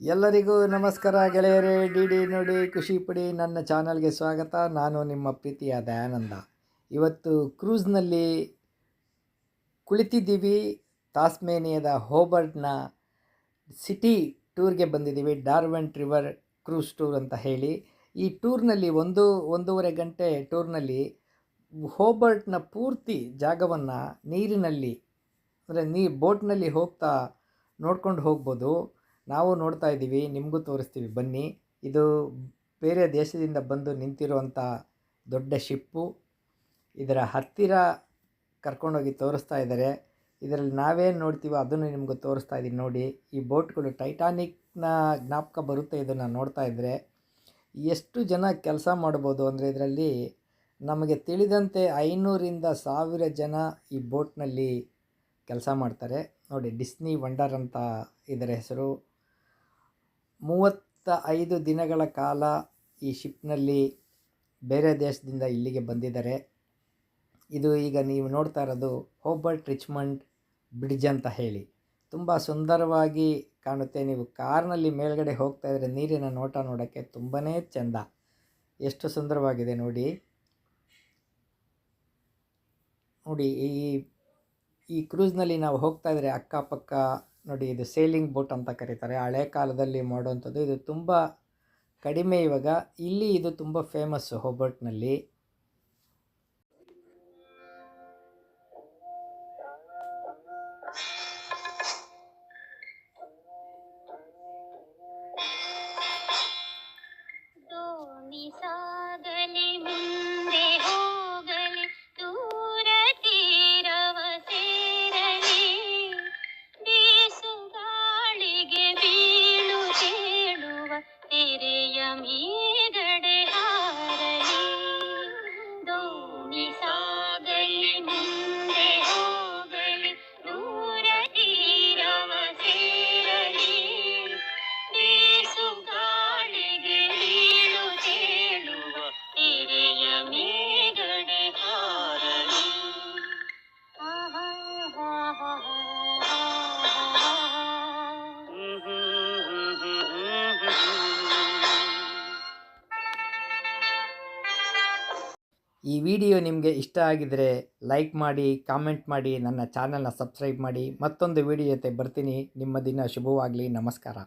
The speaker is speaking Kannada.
ಎಲ್ಲರಿಗೂ ನಮಸ್ಕಾರ ಗೆಳೆಯರೇ ಡಿ ಡಿ ನೋಡಿ, ಖುಷಿ ಪಡಿ ನನ್ನ ಚಾನಲ್ಗೆ ಸ್ವಾಗತ. ನಾನು ನಿಮ್ಮ ಪ್ರೀತಿಯ ದಯಾನಂದ. ಇವತ್ತು ಕ್ರೂಸ್ನಲ್ಲಿ ಕುಳಿತಿದ್ದೀವಿ. ತಾಸ್ಮೇನಿಯಾದ ಹೋಬರ್ಟ್ನ ಸಿಟಿ ಟೂರ್ಗೆ ಬಂದಿದ್ದೀವಿ ಡಾರ್ವೆಂಟ್ ರಿವರ್ ಕ್ರೂಸ್ ಟೂರ್ ಅಂತ ಹೇಳಿ. ಈ ಟೂರ್ನಲ್ಲಿ ಒಂದು, ಒಂದೂವರೆ ಗಂಟೆ ಟೂರ್ನಲ್ಲಿ ಹೋಬರ್ಟ್ನ ಪೂರ್ತಿ ಜಾಗವನ್ನು ನೀರಿನಲ್ಲಿ, ಅಂದರೆ ನೀ ಬೋಟ್ನಲ್ಲಿ ಹೋಗ್ತಾ ನೋಡ್ಕೊಂಡು ಹೋಗ್ಬೋದು. ನಾವು ನೋಡ್ತಾ ಇದ್ದೀವಿ, ನಿಮಗೂ ತೋರಿಸ್ತೀವಿ. ಬನ್ನಿ, ಇದು ಬೇರೆ ದೇಶದಿಂದ ಬಂದು ನಿಂತಿರುವಂಥ ದೊಡ್ಡ ಶಿಪ್ಪು. ಇದರ ಹತ್ತಿರ ಕರ್ಕೊಂಡೋಗಿ ತೋರಿಸ್ತಾ ಇದ್ದಾರೆ. ಇದರಲ್ಲಿ ನಾವೇನು ನೋಡ್ತೀವೋ ಅದನ್ನು ನಿಮಗೆ ತೋರಿಸ್ತಾ ಇದ್ದೀನಿ. ನೋಡಿ, ಈ ಬೋಟ್ಗಳು ಟೈಟಾನಿಕ್ನ ಜ್ಞಾಪಕ ಬರುತ್ತೆ ಇದನ್ನು ನೋಡ್ತಾ ಇದ್ದರೆ ಎಷ್ಟು ಜನ ಕೆಲಸ ಮಾಡ್ಬೋದು ಅಂದರೆ ಇದರಲ್ಲಿ ನಮಗೆ ತಿಳಿದಂತೆ ಐನೂರಿಂದ ಸಾವಿರ ಜನ ಈ ಬೋಟ್ನಲ್ಲಿ ಕೆಲಸ ಮಾಡ್ತಾರೆ. ನೋಡಿ, ಡಿಸ್ನಿ ವಂಡರ್ ಅಂತ ಇದರ ಹೆಸರು. ಮೂವತ್ತ ಐದು ದಿನಗಳ ಕಾಲ ಈ ಶಿಪ್ನಲ್ಲಿ ಬೇರೆ ದೇಶದಿಂದ ಇಲ್ಲಿಗೆ ಬಂದಿದ್ದಾರೆ. ಇದು ಈಗ ನೀವು ನೋಡ್ತಾ ಇರೋದು ಹೋಬರ್ಟ್ ರಿಚ್ಮಂಡ್ ಬ್ರಿಡ್ಜ್ ಅಂತ ಹೇಳಿ. ತುಂಬ ಸುಂದರವಾಗಿ ಕಾಣುತ್ತೆ. ನೀವು ಕಾರ್ನಲ್ಲಿ ಮೇಲ್ಗಡೆ ಹೋಗ್ತಾ ಇದ್ದರೆ ನೀರಿನ ನೋಟ ನೋಡೋಕ್ಕೆ ತುಂಬಾ ಚೆಂದ. ಎಷ್ಟು ಸುಂದರವಾಗಿದೆ ನೋಡಿ. ನೋಡಿ ಈ ಈ ಕ್ರೂಸ್ನಲ್ಲಿ ನಾವು ಹೋಗ್ತಾ ಇದ್ದರೆ ಅಕ್ಕಪಕ್ಕ ನೋಡಿ, ಇದು ಸೇಲಿಂಗ್ ಬೋಟ್ ಅಂತ ಕರೀತಾರೆ. ಹಳೆ ಕಾಲದಲ್ಲಿ ಮಾಡುವಂಥದ್ದು. ಇದು ತುಂಬ ಕಡಿಮೆ ಇವಾಗ. ಇಲ್ಲಿ ಇದು ತುಂಬ ಫೇಮಸ್ಸು ಹೋಬರ್ಟ್ನಲ್ಲಿ 你。ಈ ವಿಡಿಯೋ ನಿಮಗೆ ಇಷ್ಟ ಆಗಿದರೆ ಲೈಕ್ ಮಾಡಿ, ಕಾಮೆಂಟ್ ಮಾಡಿ, ನನ್ನ ಚಾನಲ್ನ ಸಬ್ಸ್ಕ್ರೈಬ್ ಮಾಡಿ. ಮತ್ತೊಂದು ವಿಡಿಯೋ ಜೊತೆ ಬರ್ತೀನಿ. ನಿಮ್ಮ ದಿನ ಶುಭವಾಗಲಿ. ನಮಸ್ಕಾರ.